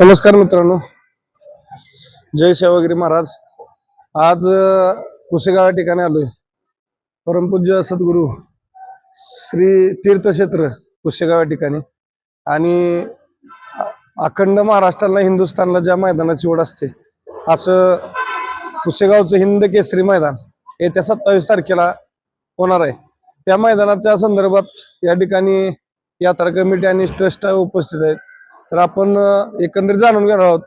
नमस्कार मित्रांनो. जय सेवागिरी महाराज. आज कुसेगाव या ठिकाणी आलोय. परमपूज्य सद्गुरू श्री तीर्थक्षेत्र कुसेगाव या ठिकाणी. आणि अखंड महाराष्ट्राला हिंदुस्थानला ज्या मैदानाची ओढ असते असं कुसेगावचं हिंद केसरी मैदान येत्या सत्तावीस तारखेला होणार आहे. त्या मैदानाच्या संदर्भात या ठिकाणी यात्रा कमिटी आणि ट्रस्ट उपस्थित आहेत. तर आपण एकंदरीत जाणून घेणार आहोत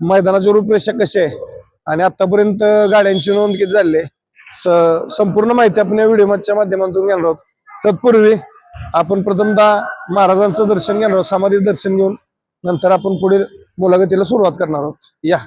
मैदानाची रूपरेषा कशी आहे? आणि आतापर्यंत गाड्यांची नोंद किती झाली आहे? स- संपूर्ण माहिती आपण या व्हिडिओच्या माध्यमातून घेणार आहोत. तत्पूर्वी आपण प्रथमदा महाराजांचं दर्शन घेणार आहोत समाधी दर्शन घेऊन. नंतर आपण पुढील मुलाखतीला सुरुवात करणार आहोत. या.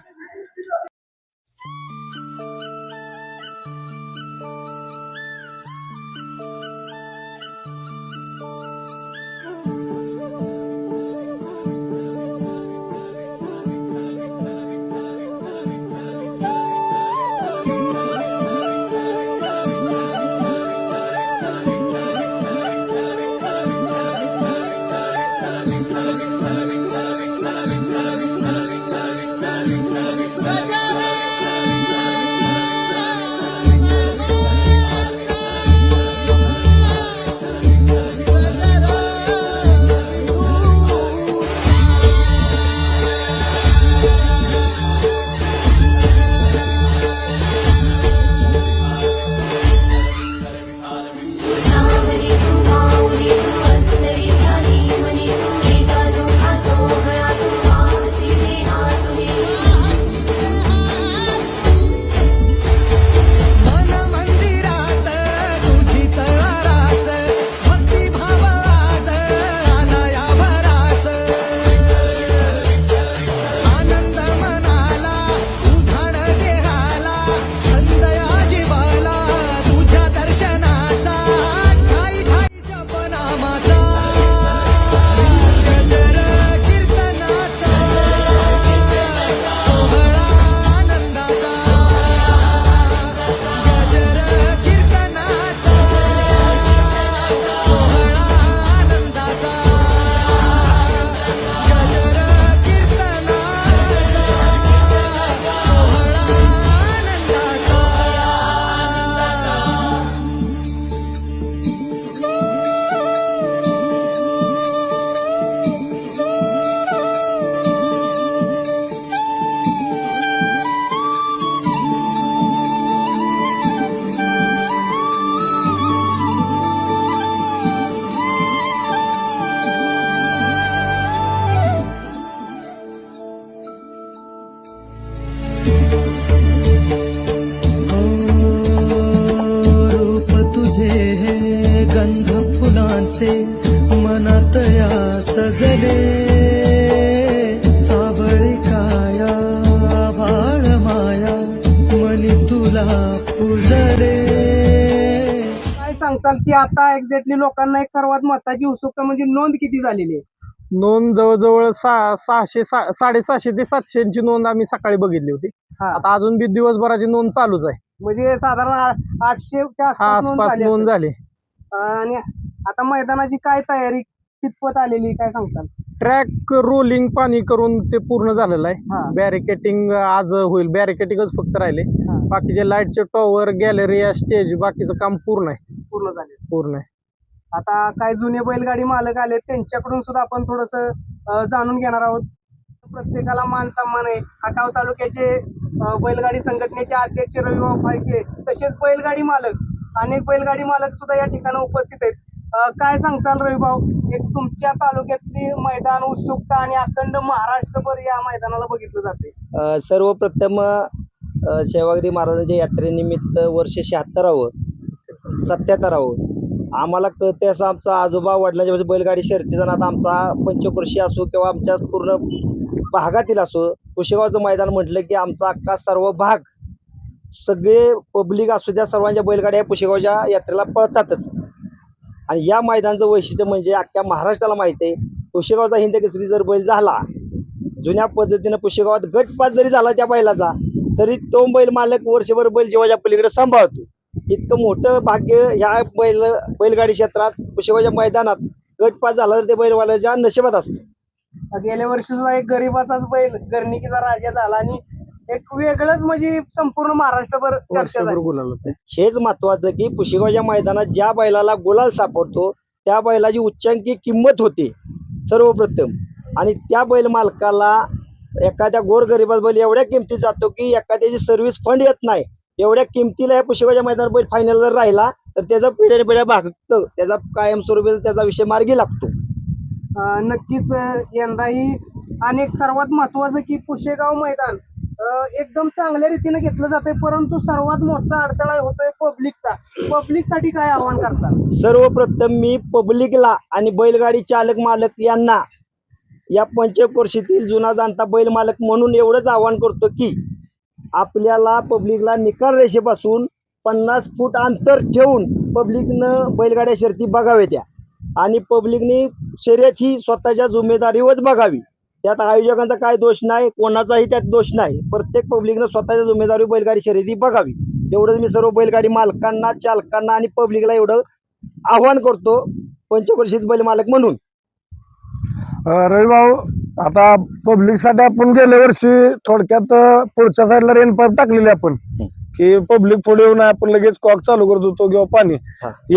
सजले सावळी काया वाळ माया मनी तुला पुजले. काय सांगताल की आता एक्झॅक्टली लोकांना एक सर्वात महत्वाची उत्सुकता म्हणजे नोंद किती झालेली आहे? नोंद जवळजवळ सहा सहाशे सा- साडेसहाशे ते सातशेची नोंद आम्ही सकाळी बघितली होती. हा. आता अजून बी दिवसभराची नोंद चालूच आहे. म्हणजे साधारण आ- आठशेच्या हा आसपास नोंद झाली. आणि आता मैदानाची काय तयारी कितपत आलेली काय सांगताल? ट्रॅक रोलिंग पाणी करून ते पूर्ण झालेलं हा. आहे बॅरिकेटिंग आज होईल. बॅरिकेटिंगच फक्त राहिले. हा. बाकीचे लाईटचे टॉवर गॅलरी स्टेज बाकीचं काम पूर्ण आहे. पूर्ण झाले पूर्ण आहे. आता काय जुने बैलगाडी मालक आले त्यांच्याकडून सुद्धा आपण थोडस जाणून घेणार आहोत. प्रत्येकाला मान सन्मान आहे. खटाव तालुक्याचे अं, बैलगाडी संघटनेचे अध्यक्ष रविभाऊ फाळके तसेच बैलगाडी मालक अनेक बैलगाडी मालक सुद्धा या ठिकाणी उपस्थित आहेत. काय सांगताल रविभाऊ एक तुमच्या तालुक्यातली मैदान उत्सुकता आणि अखंड महाराष्ट्रभर या मैदानाला बघितलं जाते सर्वप्रथम सेवागिरी महाराजांच्या यात्रेनिमित्त वर्ष शहात्तरावं सत्याहत्तरावं. आम्हाला कळते असं आमचा आजोबा वडिलांच्या बैलगाडी शर्यतीचा नाद आमचा पंचकृषी असो किंवा आमच्या पूर्ण भागातील असो कुशेगावचं मैदान म्हटलं की आमचा अख्खा सर्व भाग सगळे पब्लिक असू द्या सर्वांच्या बैलगाड्या पुशेगावच्या यात्रेला पळतातच. आणि या मैदानाचं वैशिष्ट्य म्हणजे अख्ख्या महाराष्ट्राला माहिती आहे पुशेगावचा हिंद केसरी जर बैल झाला जुन्या पद्धतीनं पुशेगावात गटपात जरी झाला त्या बैलाचा तरी तो बैल मालक वर्षभर बैल जेव्हाच्या पलीकडे सांभाळतो. इतकं मोठं भाग्य ह्या बैल बैलगाडी क्षेत्रात पुशेगावच्या मैदानात गटपास झाला तर ते बैलवाल्याच्या नशिबात असतं. गेल्या वर्षी सुद्धा एक गरीबाचाच बैल गर्णिकीचा राजा झाला आणि एक वेगळंच म्हणजे संपूर्ण महाराष्ट्रभर चर्चा झाली. हेच महत्वाचं की पुशेगावच्या मैदानात ज्या बैलाला गुलाल सापडतो त्या बैलाची उच्चांकी किंमत होते सर्वप्रथम. आणि त्या बैल मालकाला एखाद्या गोरगरिबाचा बैल एवढ्या किमतीत जातो की एखाद्याची सर्व्हिस फंड येत नाही. एवढ्या किमतीला या पुशेगावच्या मैदानात बैल फायनल जर राहिला तर त्याचा पिढ्या पिढ्या भागतं त्याचा कायमस्वरूपी त्याचा विषय मार्गी लागतो. अं, नक्कीच अं, यंदाही आणि एक सर्वात महत्वाचं की पुशेगाव मैदान एकदम चांगल्या रीतीने घेतलं जाते परंतु सर्वात मोठा अडथळा होतोय पब्लिकचा. पब्लिकसाठी काय आव्हान करतात सर्वप्रथम मी पब्लिकला आणि बैलगाडी चालक मालक यांना या पंचकोर्शीतील जुना जाणता बैल मालक म्हणून एवढंच आवाहन करतो की आपल्याला पब्लिकला निकाल रेषेपासून पन्नास फूट अंतर ठेवून पब्लिकनं बैलगाड्या शर्ती बघाव्या त्या. आणि पब्लिकनी शर्यत ही स्वतःच्या जिम्मेदारीवरच बघावी. त्यात आयोजकांचा काय दोष नाही कोणाचाही त्यात दोष नाही. प्रत्येक पब्लिकनं स्वतःच्या जिम्मेदारी बैलगाडी शर्यती बघावी. एवढंच मी सर्व बैलगाडी मालकांना चालकांना आणि पब्लिकला एवढं आव्हान करतो पंचवर्षीत बैल मालक म्हणून. अं, रवी भाऊ आता पब्लिकसाठी आपण गेल्या वर्षी थोडक्यात पुढच्या साईडला रेन पाईप टाकलेली आपण. की पब्लिक पुढे येऊन आपण लगेच कॉक चालू करत होतो किंवा पाणी.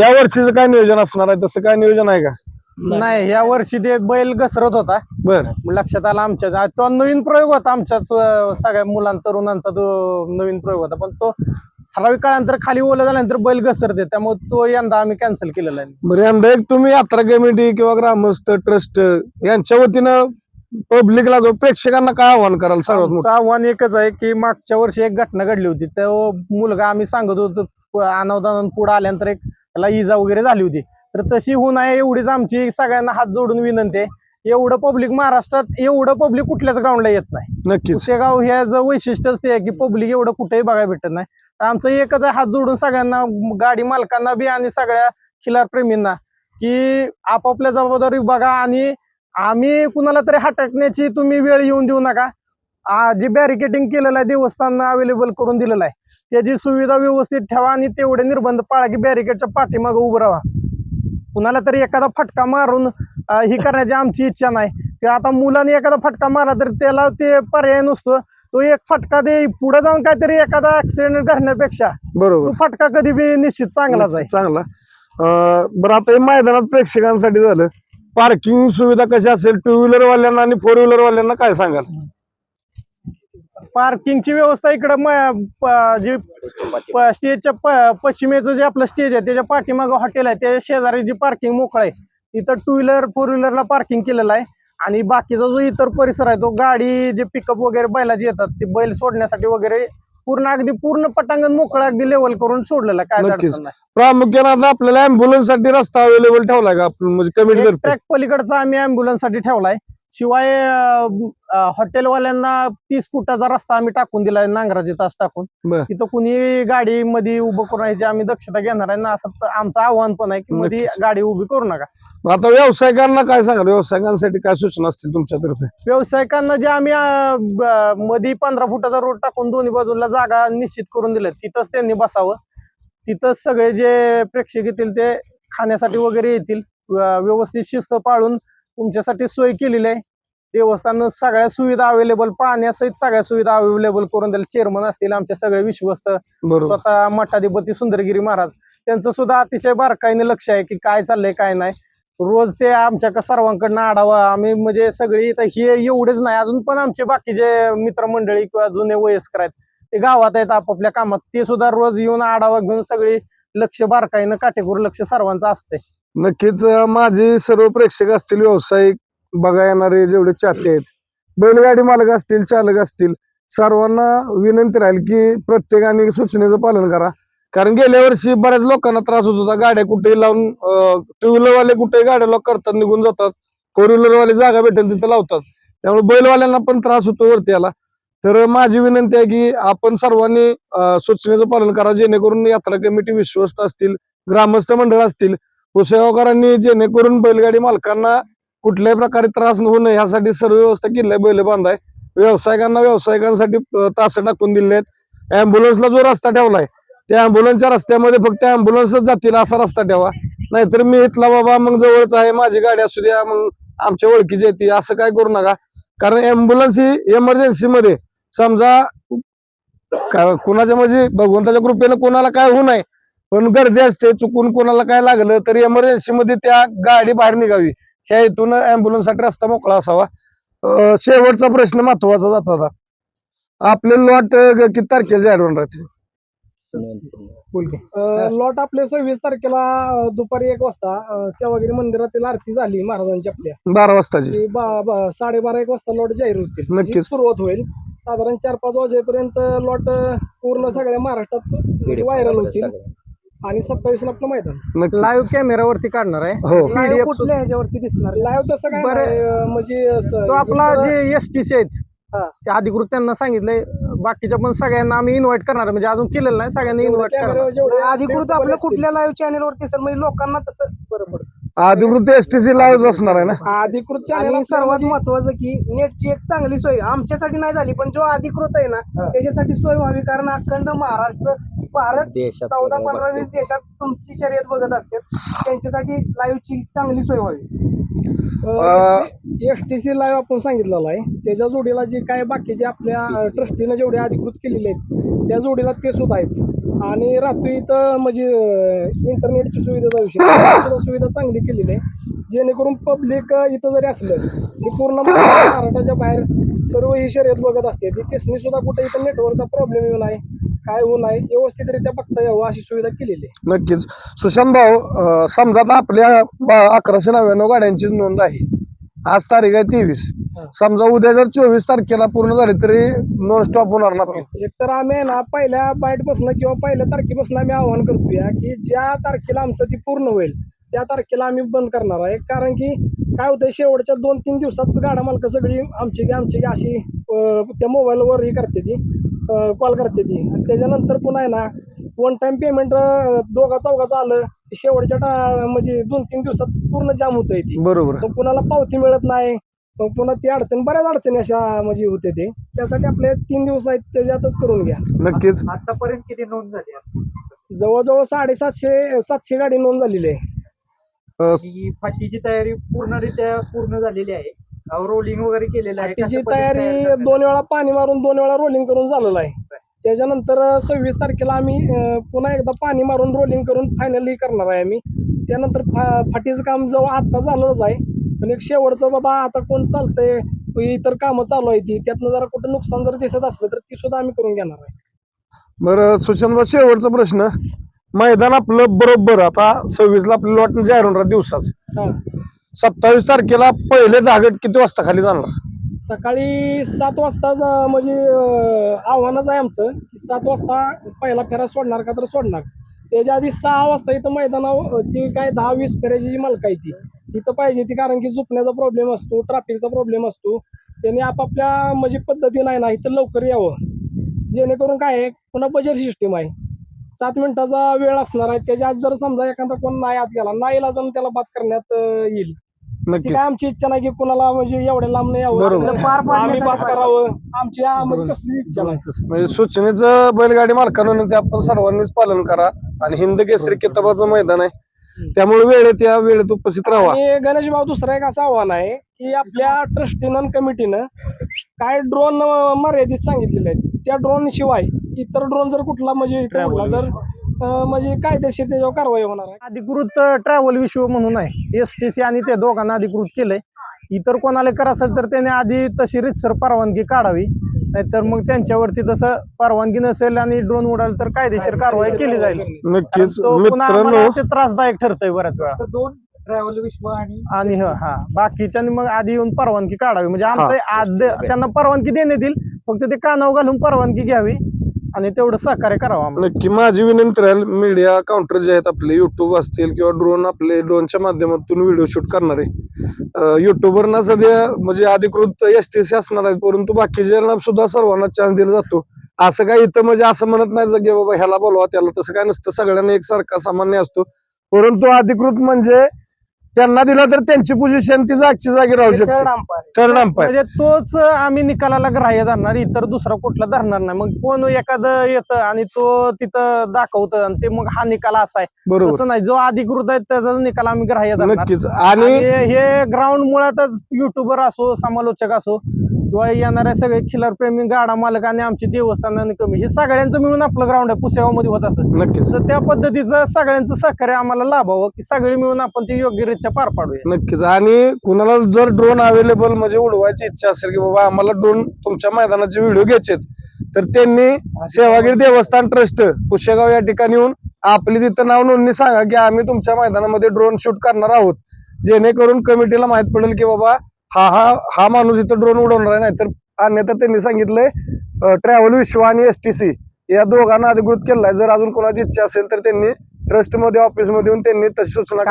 या वर्षीचं काय नियोजन असणार आहे? तसं काय नियोजन आहे का? नाही या वर्षी ते एक बैल घसरत होता. बर. लक्षात आला आमच्या तो नवीन प्रयोग होता आमच्याच अं, सगळ्या मुलां तरुणांचा तो नवीन प्रयोग होता. पण तो ठराविक काळानंतर खाली ओलं झाल्यानंतर बैल घसरते त्यामुळे तो यंदा आम्ही कॅन्सल केलेला आहे. बरं यंदा एक तुम्ही यात्रा कमिटी किंवा ग्रामस्थ ट्रस्ट यांच्या वतीनं पब्लिकला प्रेक्षकांना काय आव्हान कराल सर्वात मोठं? आमचं आव्हान एकच आहे की मागच्या वर्षी एक घटना घडली होती. तो मुलगा आम्ही सांगत होतो अनावधानानं पुढे आल्यानंतर एक त्याला इजा वगैरे झाली होती. तर तशी होऊ नये एवढीच आमची सगळ्यांना हात जोडून विनंती आहे. एवढं पब्लिक महाराष्ट्रात एवढं पब्लिक कुठल्याच ग्राउंडला येत नाही. नक्कीच. कुसेगाव ह्याचं वैशिष्ट्यच ते आहे की पब्लिक एवढं कुठेही बघायला भेटत नाही. तर आमचं एकच आहे हात जोडून सगळ्यांना गाडी मालकांना बी आणि सगळ्या खिलार प्रेमींना की आपापल्या जबाबदारी बघा आणि आम्ही कुणाला तरी हटकण्याची तुम्ही वेळ येऊन देऊ नका. जे बॅरिकेटिंग केलेलं आहे देवस्थान अवेलेबल करून दिलेलं आहे त्याची सुविधा व्यवस्थित ठेवा आणि तेवढे निर्बंध पाळा की बॅरिकेडच्या पाठीमागं उभं राहा. कुणाला तरी एखादा फटका मारून ही करण्याची आमची इच्छा नाही. की आता मुलाने एखादा फटका मारला तर त्याला ते पर्याय नसतो. तो एक फटका दे पुढे जाऊन काहीतरी एखादा ऍक्सिडेंट घडण्यापेक्षा बरोबर. फटका कधी बी निश्चित चांगलाच आहे. चांगला. बरं आता हे मैदानात प्रेक्षकांसाठी झालं. पार्किंग सुविधा कशी असेल? टू व्हीलर वाल्यांना आणि फोर व्हीलर वाल्यांना काय सांगाल? पार्किंगची व्यवस्था इकडं म- जे प- स्टेजच्या प- पश्चिमेचं जे आपलं स्टेज आहे त्याच्या पाठीमागं हॉटेल आहे त्याच्या शेजारी जी पार्किंग मोकळं आहे तिथं टू व्हीलर फोर व्हीलरला पार्किंग केलेलं आहे. आणि बाकीचा जो इतर परिसर आहे तो गाडी जे पिकअप वगैरे बैलाचे येतात ते बैल सोडण्यासाठी वगैरे पूर्ण अगदी पूर्ण पटांगण मोकळं अगदी लेवल करून सोडलेलं आहे. काय नक्कीच. अडचण नाही. प्रामुख्याने आता आपल्याला अँब्युलन्ससाठी रस्ता अवेलेबल ठेवलाय का? आपण म्हणजे कमिटी एक तर्फे. ट्रॅक पलीकडचा आम्ही अँब्युलन्ससाठी ठेवलाय. शिवाय हॉटेलवाल्यांना तीस फुटाचा रस्ता आम्ही टाकून दिलाय नांगराचे तास टाकून. तिथं कुणी गाडी मध्ये उभं करून यायची आम्ही दक्षता घेणार आहे ना असं आमचं आव्हान पण आहे की मध्ये. गाडी उभी करू नका. आता व्यावसायिकांना काय सांगाल? व्यावसायिकांसाठी काय सूचना असतील तुमच्यातर्फे व्यावसायिकांना जे आम्ही मध्ये पंधरा फुटाचा रोड टाकून दोन्ही बाजूला जागा निश्चित करून दिल्या. तिथंच त्यांनी बसावं. तिथंच सगळे जे प्रेक्षक येतील ते खाण्यासाठी वगैरे येतील. व्य- व्यवस्थित शिस्त पाळून तुमच्यासाठी सोय केलेली आहे. देवस्थान सगळ्या सुविधा अवेलेबल पाण्यासहित सगळ्या सुविधा अवेलेबल करून दिल्या. चेअरमन असतील आमचे सगळे विश्वस्त. स्वतः मठाधिपती सुंदरगिरी महाराज. त्यांचं सुद्धा अतिशय बारकाईने लक्ष आहे की काय चाललंय काय नाही. रोज ते आमच्या सर्वांकडनं आढावा. आम्ही म्हणजे सगळी हे एवढेच नाही. अजून पण आमचे बाकीचे मित्रमंडळी किंवा जुने वयस्कर आहेत ते गावात आहेत आपापल्या कामात ते सुद्धा रोज येऊन आढावा घेऊन सगळी लक्ष बारकाईनं काटेकोर लक्ष सर्वांचं असते नक्कीच माझे सर्व प्रेक्षक असतील व्यावसायिक बघा येणारे जेवढे चाहते आहेत. बैलगाडी मालक असतील चालक असतील सर्वांना विनंती राहील की प्रत्येकाने सूचनेचं पालन करा. कारण गेल्या वर्षी बऱ्याच लोकांना त्रास होत होता. गाड्या कुठेही लावून टू व्हीलर वाले कुठेही गाड्या लॉक करतात निघून जातात. फोर व्हीलर वाले जागा भेटेल तिथं लावतात. त्यामुळे बैलवाल्यांना पण त्रास होतो वरती याला. तर माझी विनंती आहे की आपण सर्वांनी सूचनेचं पालन करा. जेणेकरून यात्रा कमिटी विश्वस्त असतील ग्रामस्थ मंडळ असतील पुसेगावकरांनी जेणेकरून बैलगाडी मालकांना कुठल्याही प्रकारे त्रास होऊ नये. यासाठी सर्व व्यवस्था केली आहे. बैल बांधाय. व्यावसायिकांना व्यावसायिकांसाठी तास टाकून दिले आहेत. अँब्युलन्सला जो रस्ता ठेवलाय त्या अँब्युलन्सच्या रस्त्यामध्ये फक्त अँब्युलन्सच जातील असा रस्ता ठेवा. नाहीतर मी इथला बाबा मग जवळच आहे माझी गाडी असू द्या मग आमच्या ओळखीची येते असं काय करू नका. कारण अँब्युलन्स ही एमर्जन्सीमध्ये मध्ये समजा कुणाच्या कोणाच्या म्हणजे भगवंताच्या कृपेनं कोणाला काय होऊ नये. पण गर्दी असते चुकून कोणाला काय लागलं तर emergency मध्ये त्या गाडी बाहेर निघावी. ह्या इथून अँब्युलन्ससाठी रस्ता मोकळा असावा. शेवटचा प्रश्न महत्त्वाचा जात होता आपले लॉट किती तारखेला जाहीर होणार आहेत? लॉट आपले सव्वीस तारखेला दुपारी एक वाजता सेवागिरी मंदिरातील आरती झाली महाराजांची आपल्या. बारा वाजताची. साडेबारा एक वाजता लॉट जाहीर होतील. नक्कीच. सुरुवात होईल. साधारण चार पाच वाजेपर्यंत लॉट पूर्ण सगळ्या महाराष्ट्रात व्हायरल होतील. आणि सत्तावीस आपलं मैदान. नक्की. लाईव्ह कॅमेरावरती काढणार आहे. हो. PDF कुठल्या ह्याच्यावरती दिसणार? लाईव्ह तसं काय नाही, अं, म्हणजे तो आपला जे एस टी सी आहेत ते अधिकृत त्यांना सांगितलंय. बाकीच्या पण सगळ्यांना आम्ही इन्व्हाइट करणार आहे. म्हणजे अजून केलेलं नाही सगळ्यांना इन्व्हाइट करणार अधिकृत आपल्या कुठल्या लाईव्ह चॅनेलवरती सर म्हणजे लोकांना तसं बरं पडतं. अधिकृत एसटीसी लावच असणार आहे ना? अधिकृत आणि सर्वात महत्वाचं की नेटची एक चांगली सोय आमच्यासाठी नाही झाली पण जो अधिकृत आहे ना त्याच्यासाठी सोय व्हावी. कारण अखंड महाराष्ट्र भारत देशात चौदा पंधरा वीस देशात तुमची शर्यत बघत असतात त्यांच्यासाठी लाईव्हची चांगली सोय व्हावी. एस टी सी लाईव्ह आपण सांगितलेलं आहे. त्याच्या जोडीला जे काय बाकीचे आपल्या ट्रस्टीनं जेवढे अधिकृत केलेले आहेत त्या जोडीला ते सुद्धा आहेत. आणि रात्री इथं म्हणजे इंटरनेटची सुविधा विषय सुद्धा सुविधा चांगली केलेली आहे. जेणेकरून पब्लिक इथं जरी असलं की पूर्ण महाराष्ट्राच्या बाहेर सर्व ही शर्यत बघत असते. ती त्यासनी सुद्धा कुठे इथं नेटवर्कचा प्रॉब्लेम येऊ नये. काय होऊ नये व्यवस्थितरित्या बघता यावं अशी सुविधा केलेली आहे. नक्कीच. सुशांत भाऊ अं, समजा आता आपल्या बा- अकराशे नव्याण्णव गाड्यांची नोंद आहे. आज तारीख आहे तेवीस. समजा उद्या जर चोवीस तारखेला पूर्ण झाली तरी नॉन स्टॉप होणार ना आपली. एक तर आम्ही आहे ना पहिल्या बाईटपासून किंवा पहिल्या तारखेपासून आम्ही आवाहन करतोय की ज्या तारखेला आमचं ती पूर्ण होईल त्या तारखेला आम्ही बंद करणार आहे. कारण की काय होतं शेवटच्या दोन तीन दिवसात गाडा मालकं सगळी आमची की आमची की अशी अं, त्या मोबाईलवर ही करते ती. कॉल करते ती. आणि त्याच्यानंतर पुन्हा आहे ना वन टाइम पेमेंट दोघा चौघाचं आलं की शेवटच्या टा- म्हणजे दोन तीन दिवसात पूर्ण जाम होतंय ती. बरोबर. मग कुणाला पावती मिळत नाही मग पुन्हा ती अडचण बऱ्याच अडचणी अशा म्हणजे होते ते. त्यासाठी आपले तीन दिवस आहेत त्याच्यातच करून घ्या. नक्कीच. आतापर्यंत किती नोंद झाली जवळजवळ साडेसातशे सातशे गाडी नोंद झालेली आहे. अं, ही फाटीची तयारी पूर्णरित्या पूर्ण झालेली आहे. रोलिंग वगैरे केलेलं आहे. तिची कशा पद्धतीने तयारी? दोन वेळा पाणी मारून दोन वेळा रोलिंग करून झालेलं आहे. त्याच्यानंतर सव्वीस तारखेला आम्ही अं, पुन्हा एकदा पाणी मारून रोलिंग करून फायनली करणार आहे आम्ही. त्यानंतर फा फाटीचं काम जवळ आत्ता झालंच आहे. पण एक शेवटचं बाबा आता कोण चालतंय? इतर कामं चालू आहे ती. त्यातनं जरा कुठं नुकसान जर दिसत असलं तर ती सुद्धा आम्ही करून घेणार आहे. बरं सुशांत भाऊ शेवटचा प्रश्न. मैदान आपलं बरोबर. आता सव्वीसला आपलं लॉट जाहीर होणार दिवसाच. हा. सत्तावीस तारखेला पहिले धागट किती वाजता खाली जाणार? सकाळी सात वाजता म्हणजे अं, आव्हानच आहे आमचं की सात वाजता पहिला फेरा सोडणार का तर सोडणार. त्याच्या आधी सहा वाजता इथं मैदानावर जी काय दहा वीस फेऱ्याची जी मालक आहे ती इथं पाहिजे ती कारण की झोपण्याचा प्रॉब्लेम असतो ट्रॅफिकचा प्रॉब्लेम असतो. त्यांनी आपापल्या म्हणजे पद्धतीनं आहे ना इथं लवकर यावं. जेणेकरून काय आहे पुन्हा बजेट सिस्टीम आहे. सात मिनिटाचा वेळ असणार आहे. त्याच्या आज जर समजा एखादा कोण नाही आत गेला नाही जाऊन त्याला बात करण्यात अं, येईल. ती काय आमची इच्छा नाही की कुणाला म्हणजे एवढ्या लांब नाही यावं. पार बात करावं आमची म्हणजे कसली इच्छा नाही. म्हणजे सूचनेचं बैलगाडी मालकांना ते आपण सर्वांनीच पालन करा आणि हिंद केसरी किताबाचं मैदान आहे. त्यामुळे वेळेत या वेळेत उपस्थित राहा. आणि गणेश भाऊ दुसरं एक असं आव्हान आहे की आपल्या ट्रस्टीनं कमिटीनं काय ड्रोन मर्यादित सांगितलेले आहेत त्या ड्रोन शिवाय इतर ड्रोन जर कुठला म्हणजे अं, म्हणजे कायदेशीर त्याच्यावर कारवाई होणार आहे. अधिकृत ट्रॅव्हल विश्व म्हणून आहे. एस टी सी आणि त्या दोघांना अधिकृत केलंय. इतर कोणाला करा असेल तर त्याने आधी तशी रितसर परवानगी काढावी. नाहीतर मग त्यांच्यावरती तसं परवानगी नसेल आणि ड्रोन उडाल तर कायदेशीर कारवाई केली जाईल. नक्कीच. तो पुन्हा मित्रांनो आम्हाला ते त्रासदायक ठरतंय बऱ्याच वेळा. तर दोन ट्रॅव्हल विश्व आणि आणि ह- हा. बाकीच्यांनी मग आधी येऊन परवानगी काढावी. म्हणजे आमचं आद- त्यांना परवानगी देण्यात येईल. फक्त ते कानावर घालून परवानगी घ्यावी. आणि तेवढं सहकार्य करावं आम्हाला. नक्की माझी विनंती राहील मीडिया काउंटर जे आहेत आपले युट्यूब असतील किंवा ड्रोन आपले ड्रोनच्या माध्यमातून व्हिडिओ शूट करणारे. युट्यूबरना सध्या म्हणजे अधिकृत एस टी सी असणार आहेत परंतु बाकीच्या सुद्धा सर्वांना चान्स दिला जातो. असं काय इथं म्हणजे असं म्हणत नाही की बाबा ह्याला बोलवा त्याला. तसं काय नसतं सगळ्यांना एकसारखा सामान्य असतो. परंतु अधिकृत म्हणजे त्यांना दिला तर त्यांची पोझिशन ती जागची जागी राहू थर्ड शकते. अंपायर थर्ड अंपायर म्हणजे तोच आम्ही निकालाला ग्राह्य धरणार इतर दुसरा कुठला धरणार नाही. मग कोण एखादं येतं आणि तो तिथं दाखवतं आणि ते मग हा निकाल असा आहे. बरोबर. तसं नाही. जो अधिकृत आहे त्याचा निकाल आम्ही ग्राह्य धरणार. नक्कीच. आणि आणि हे ग्राउंड मुळातच युट्यूबर असो समालोचक असो किंवा येणाऱ्या सगळे खिलार प्रेमी गाडा मालक आणि आमचे देवस्थान आणि कमी. हे सगळ्यांचं मिळून आपलं ग्राउंड आहे पुसेगावमध्ये होत असतं नक्कीच. तर त्या पद्धतीचं सगळ्यांचं सहकार्य आम्हाला लाभावं की सगळे मिळून आपण ते योग्यरित्या पार पाडूया. नक्कीच. आणि कुणाला जर ड्रोन अवेलेबल म्हणजे उडवायची इच्छा असेल की बाबा आम्हाला ड्रोन तुमच्या मैदानाचे व्हिडिओ घ्यायचे तर त्यांनी सेवागिरी देवस्थान ट्रस्ट पुष्यगाव या ठिकाणी येऊन आपली तिथं नाव नोंदणी सांगा की आम्ही तुमच्या मैदानामध्ये ड्रोन शूट करणार आहोत. जेणेकरून कमिटीला माहीत पडेल की बाबा हा हा हा माणूस इथं ड्रोन उडवणार आहे नाही तर अन्यथा त्यांनी सांगितलंय ट्रॅव्हल विश्व आणि एस टी सी या दोघांना अधिकृत केलाय. जर अजून कोणाची इच्छा असेल तर त्यांनी ट्रस्टमध्ये ऑफिसमध्ये येऊन त्यांनी तशी सूचना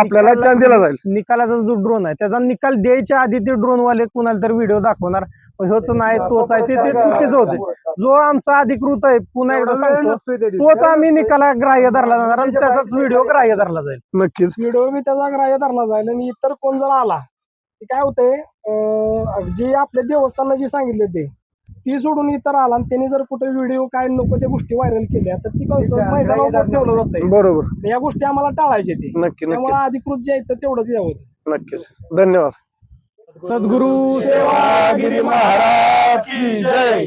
आपल्याला चान्स दिला जाईल. निकालाचा जो ड्रोन आहे त्याचा निकाल द्यायच्या आधी ते ड्रोन वाले कुणाला तर व्हिडिओ दाखवणार. ह्योच नाही तोच आहे ते ते चुकीचं होते जो आमचा अधिकृत आहे पुन्हा एकदा सांगतो तोच आम्ही निकाला ग्राह्य धरला जाणार आणि त्याचाच व्हिडिओ ग्राह्य धरला जाईल. नक्कीच. व्हिडिओ बी त्याचा ग्राह्य धरला जाईल आणि इतर कोण जर आला की काय होतंय अं, जे आपल्या देवस्थानाला जे सांगितले ते ती सोडून इतर आला आणि त्यांनी जर कुठे व्हिडिओ काय नको त्या गोष्टी व्हायरल केल्या तर ती मैदानावर ठेवलं बरोबर. या गोष्टी आम्हाला टाळायचे ते नक्की त्यामुळे अधिकृत जे आहेत तेवढंच यावं. नक्कीच. धन्यवाद. सद्गुरू सेवागिरी महाराज की जय.